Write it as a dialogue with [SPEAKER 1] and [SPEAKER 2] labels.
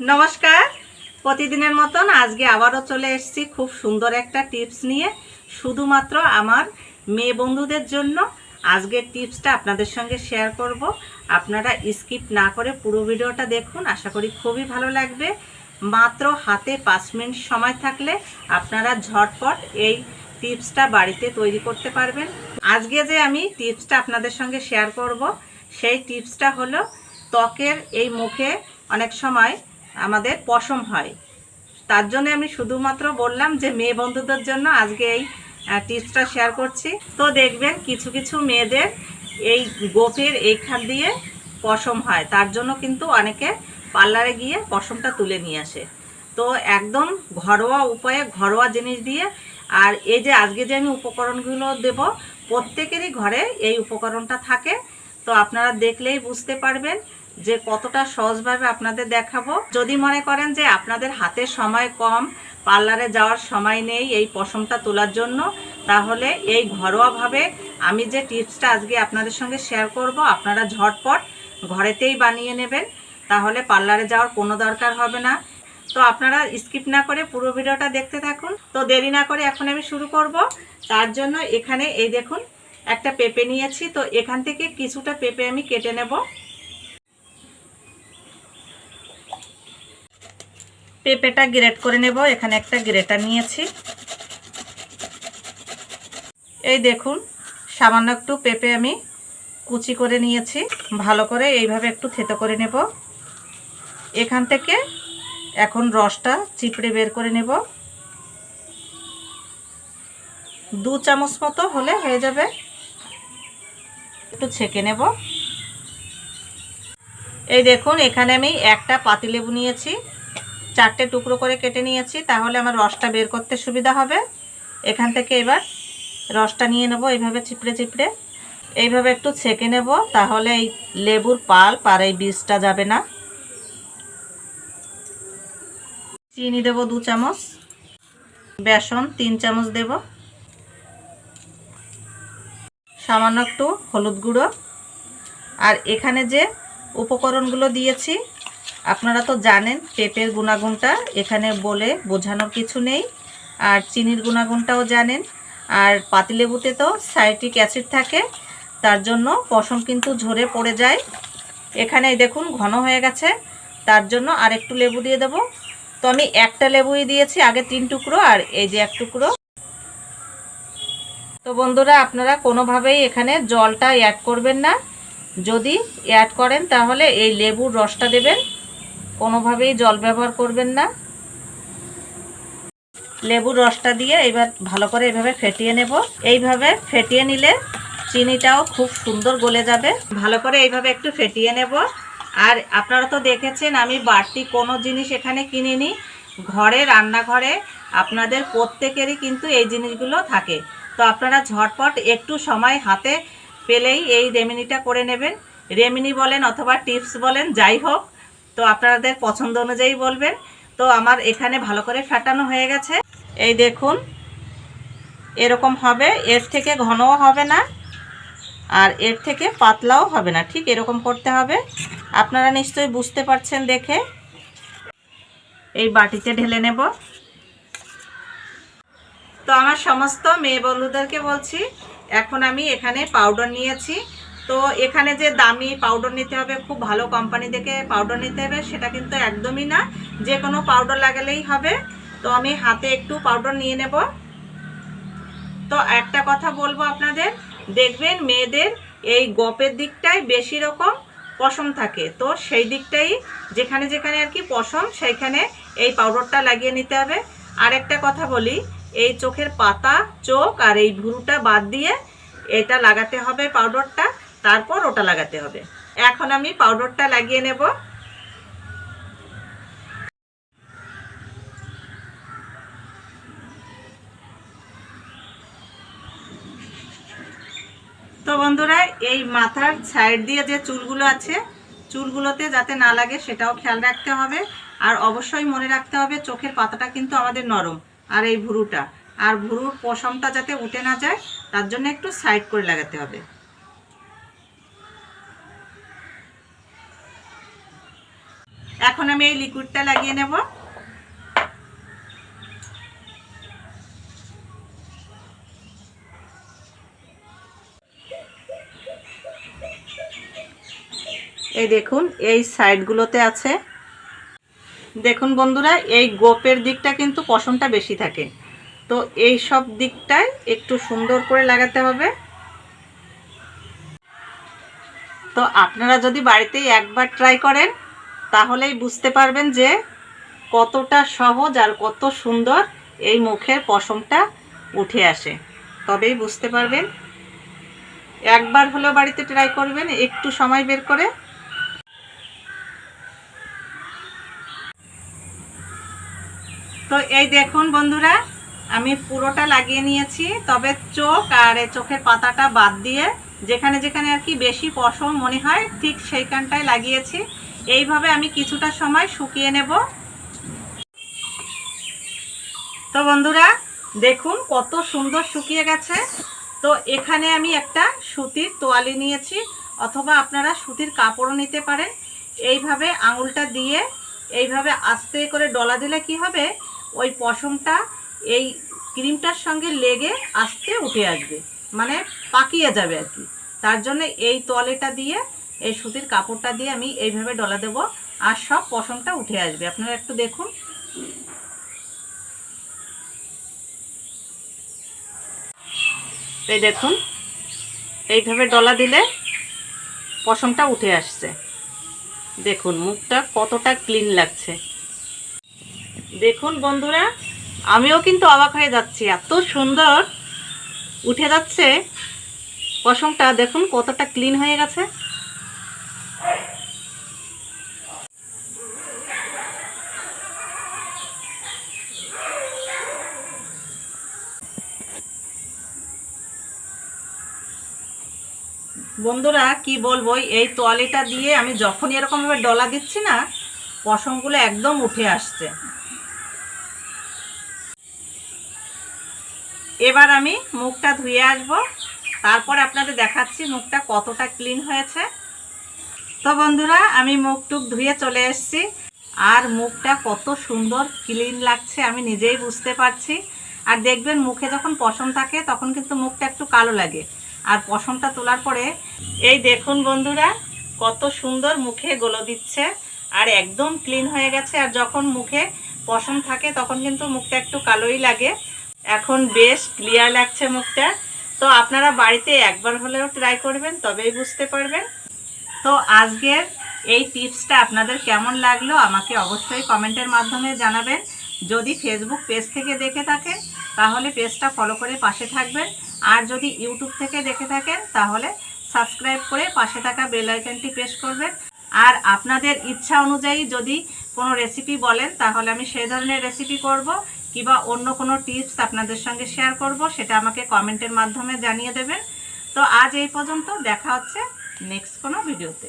[SPEAKER 1] নমস্কার। প্রতিদিনের মতন আজকে আবারও চলে এসেছি খুব সুন্দর একটা টিপস নিয়ে, শুধুমাত্র আমার মেয়ে বন্ধুদের জন্য। আজকের টিপসটা আপনাদের সঙ্গে শেয়ার করব। আপনারা স্কিপ না করে পুরো ভিডিওটা দেখুন, আশা করি খুবই ভালো লাগবে। মাত্র হাতে পাঁচ মিনিট সময় থাকলে আপনারা ঝটপট এই টিপসটা বাড়িতে তৈরি করতে পারবেন। আজকে যে আমি টিপসটা আপনাদের সঙ্গে শেয়ার করব, সেই টিপসটা হলো ত্বকের এই মুখে অনেক সময় আমাদের পশম হয়। তার জন্য আমি শুধুমাত্র বললাম যে, মেয়ে বন্ধুদের জন্য আজকে এই টিপসটা শেয়ার করছি। তো দেখবেন কিছু কিছু মেয়েদের এই গোপের এইখান দিয়ে পশম হয়। তার জন্য কিন্তু অনেকে পার্লারে গিয়ে পশমটা তুলে নিয়ে আসে। তো একদম ঘরোয়া উপায়ে ঘরোয়া জিনিস দিয়ে, আর এই যে আজকে যে আমি উপকরণগুলো দেব, প্রত্যেকেরই ঘরে এই উপকরণটা থাকে। তো আপনারা দেখলেই বুঝতে পারবেন। যে কতটা সহজভাবে আপনাদের দেখাবো। যদি মনে করেন যে আপনাদের হাতে সময় কম, পার্লারে যাওয়ার সময় নেই এই পশমটা তোলার জন্য, তাহলে এই ঘরোয়াভাবে আমি যে টিপসটা আজকে আপনাদের সঙ্গে শেয়ার করব, আপনারা ঝটপট ঘরেতেই বানিয়ে নেবেন। তাহলে পার্লারে যাওয়ার কোনো দরকার হবে না। তো আপনারা স্কিপ না করে পুরো ভিডিওটা দেখতে থাকুন। তো দেরি না করে এখন আমি শুরু করব। তার জন্য এখানে এই দেখুন, একটা পেঁপে নিয়েছি। তো এখান থেকে কিছুটা পেঁপে আমি কেটে নেব। পেঁপেটা গ্রেট করে নেব। এখানে একটা গ্রেটার নিয়েছি। এই দেখুন, সামান্য একটু পেঁপে আমি কুচি করে নিয়েছি। ভালো করে এইভাবে একটু থেতো করে নেব। এখান থেকে এখন রসটা চিপড়ে বের করে নেব। দু চামচ মতো হলে হয়ে যাবে। একটু ছেঁকে নেব। এই দেখুন, এখানে আমি একটা পাতিলেবু নিয়েছি। চারটে টুকরো করে কেটে নিয়েছি, তাহলে আমার রসটা বের করতে সুবিধা হবে। এখান থেকে এবার রসটা নিয়ে নেব, এইভাবে চিপড়ে চিপড়ে। এইভাবে একটু ছেঁকে নেব, তাহলে এই লেবুর পাল্প আর এই বীজটা যাবে না। চিনি দেব দু চামচ, বেসন তিন চামচ দেব। সামান্য একটু হলুদ গুঁড়ো। আর এখানে যে উপকরণগুলো দিয়েছি আপনারা তো জানেন, পেঁপের গুণাগুণটা এখানে বলে বোঝানোর কিছু নেই। আর চিনির গুণাগুণটাও জানেন। আর পাতিলেবুতে তো সাইট্রিক অ্যাসিড থাকে, তার জন্য পশম কিন্তু ঝরে পড়ে যায়। এখানে দেখুন, ঘন হয়ে গেছে। তার জন্য আর একটু লেবু দিয়ে দেব। তো আমি একটা লেবুই দিয়েছি, আগে তিন টুকরো আর এই যে এক টুকরো। তো বন্ধুরা, আপনারা কোনোভাবেই এখানে জলটা অ্যাড করবেন না। যদি অ্যাড করেন, তাহলে এই লেবুর রসটা দেবেন। কোনোভাবেই জল ব্যবহার করবেন না। লেবুর রসটা দিয়ে এবার ভালো করে এভাবে ফেটিয়ে নেব। এইভাবে ফেটিয়ে নিলে চিনিটাও খুব সুন্দর গলে যাবে। ভালো করে এইভাবে একটু ফেটিয়ে নেব। আর আপনারা তো দেখেছেন, আমি বাড়তি কোনো জিনিস এখানে কিনিনি। ঘরে, রান্নাঘরে আপনাদের প্রত্যেকেরই কিন্তু এই জিনিসগুলো থাকে। তো আপনারা ঝটপট একটু সময় হাতে পেলেই এই রেমিনিটা করে নেবেন। রেমিনি বলেন অথবা টিপস বলেন, যাই হোক। তো আপনাদের পছন্দ অনুযায়ী বলবেন। তো আমার এখানে ভালো করে ফাটানো হয়ে গেছে। এই দেখুন, এরকম হবে। এর থেকে ঘনও হবে না, আর এর থেকে পাতলাও হবে না। ঠিক এরকম করতে হবে। আপনারা নিশ্চয়ই বুঝতে পারছেন দেখে। এই বাটিতে ঢেলে নেব। তো আমার সমস্ত মেয়ে বন্ধুদেরকে বলছি, এখন আমি এখানে পাউডার নিয়েছি। তো এখানে যে দামি পাউডার নিতে হবে, খুব ভালো কোম্পানি থেকে পাউডার নিতে হবে, সেটা কিন্তু একদমই না। যে কোনো পাউডার লাগালেই হবে। তো আমি হাতে একটু পাউডার নিয়ে নেব। তো একটা কথা বলব আপনাদের, দেখবেন মেয়েদের এই গপের দিকটাই বেশি রকম পশম থাকে। তো সেই দিকটাই যেখানে যেখানে আর কি পশম, সেইখানে এই পাউডারটা লাগিয়ে নিতে হবে। আর একটা কথা বলি, এই চোখের পাতা, চোখ আর এই ভুরুটা বাদ দিয়ে এটা লাগাতে হবে পাউডারটা তারপর ওটা লাগাতে হবে। এখন আমি পাউডারটা লাগিয়ে নেব। তো বন্ধুরা, এই মাথার সাইড দিয়ে যে চুলগুলো আছে, চুলগুলোতে যাতে না লাগে সেটাও খেয়াল রাখতে হবে। আর অবশ্যই মনে রাখতে হবে, চোখের পাতাটা কিন্তু আমাদের নরম, আর এই ভুরুটা। আর ভুরুর পশমটা যাতে উঠে না যায়, তার জন্য একটু সাইড করে লাগাতে হবে। এখন আমি এই লিকুইডটা লাগিয়ে নেব। এই দেখুন, এই সাইডগুলোতে আছে। দেখুন বন্ধুরা, এই গোপের দিকটা কিন্তু পশমটা বেশি থাকে। তো এই সব দিকটায় একটু সুন্দর করে লাগাতে হবে। তো আপনারা যদি বাড়িতেই একবার ট্রাই করেন তাহলেই বুঝতে পারবেন যে কতটা সহজ আর কত সুন্দর এই মুখের পশমটা উঠে আসে। তবেই বুঝতে পারবেন। একবার হলেও বাড়িতে ট্রাই করবেন, একটু সময় বের করে। তো এই দেখুন বন্ধুরা, আমি পুরোটা লাগিয়ে নিয়েছি। তবে চোখ আর চোখের পাতাটা বাদ দিয়ে যেখানে যেখানে আর কি বেশি পশম মনে হয়, ঠিক সেইখানটায় লাগিয়েছি। এইভাবে আমি কিছুটা সময় শুকিয়ে নেব। তো বন্ধুরা, দেখুন কত সুন্দর শুকিয়ে গেছে। তো এখানে আমি একটা সুতির তোয়ালি নিয়েছি, অথবা আপনারা সুতির কাপড়ও নিতে পারেন। এইভাবে আঙুলটা দিয়ে, এইভাবে আস্তে করে ডলা দিলে কি হবে? ওই পশমটা, এই ক্রিমটার সঙ্গে লেগে আস্তে উঠে আসবে মানে পাকিয়ে যাবে আর কি। তার জন্য এই তোয়ালিটা দিয়ে এই সুতির কাপড়টা দিয়ে আমি এইভাবে ডলা দেব আর সব পশমটা উঠে আসবে। আপনারা একটু দেখুন। এই দেখুন, এইভাবে ডলা দিলে পশমটা উঠে আসছে। দেখুন, মুখটা কতটা ক্লিন লাগছে। দেখুন বন্ধুরা, আমিও কিন্তু অবাক হয়ে যাচ্ছি, এত সুন্দর উঠে যাচ্ছে পশমটা। দেখুন কতটা ক্লিন হয়ে গেছে। বন্ধুরা, কি বলব, এই তোয়ালিটা দিয়ে আমি যখনই এরকমভাবে ডলা দিচ্ছি না, পশমগুলো একদম উঠে আসছে। এবার আমি মুখটা ধুয়ে আসব, তারপর আপনাদের দেখাচ্ছি মুখটা কতটা ক্লিন হয়েছে। তো বন্ধুরা, আমি মুখ টুক ধুয়ে চলে এসেছি, আর মুখটা কত সুন্দর ক্লিন লাগছে, আমি নিজেই বুঝতে পারছি। আর দেখবেন মুখে যখন পশম থাকে, তখন কিন্তু মুখটা একটু কালো লাগে। আর পশমটা তোলার পরে, এই দেখুন বন্ধুরা, কত সুন্দর মুখে গোলো দিচ্ছে, আর একদম ক্লিন হয়ে গেছে, আর যখন মুখে পশম থাকে তখন কিন্তু মুখটা একটু কালোই লাগে। এখন বেশ ক্লিয়ার লাগছে মুখটা। তো আপনারা বাড়িতে একবার হলেও ট্রাই করবেন, তবেই বুঝতে পারবেন। তো আজকের এই টিপসটা আপনাদের কেমন লাগল, আমাকে অবশ্যই কমেন্টের মাধ্যমে জানাবেন। যদি ফেসবুক পেজ থেকে দেখে থাকেন, তাহলে পেজটা ফলো করে পাশে থাকবেন। আর যদি ইউটিউব থেকে দেখে থাকেন, তাহলে সাবস্ক্রাইব করে পাশে থাকা বেল প্রেস করবেন। আর আপনাদের ইচ্ছা অনুযায়ী যদি কোনো রেসিপি বলেন, তাহলে আমি সেই ধরনের রেসিপি করব কিংবা অন্য কোনো টিপস আপনাদের সঙ্গে শেয়ার করব, সেটা আমাকে কমেন্টের মাধ্যমে জানিয়ে দেবেন। তো আজ এই পর্যন্ত, দেখা হচ্ছে নেক্সট কোনো ভিডিওতে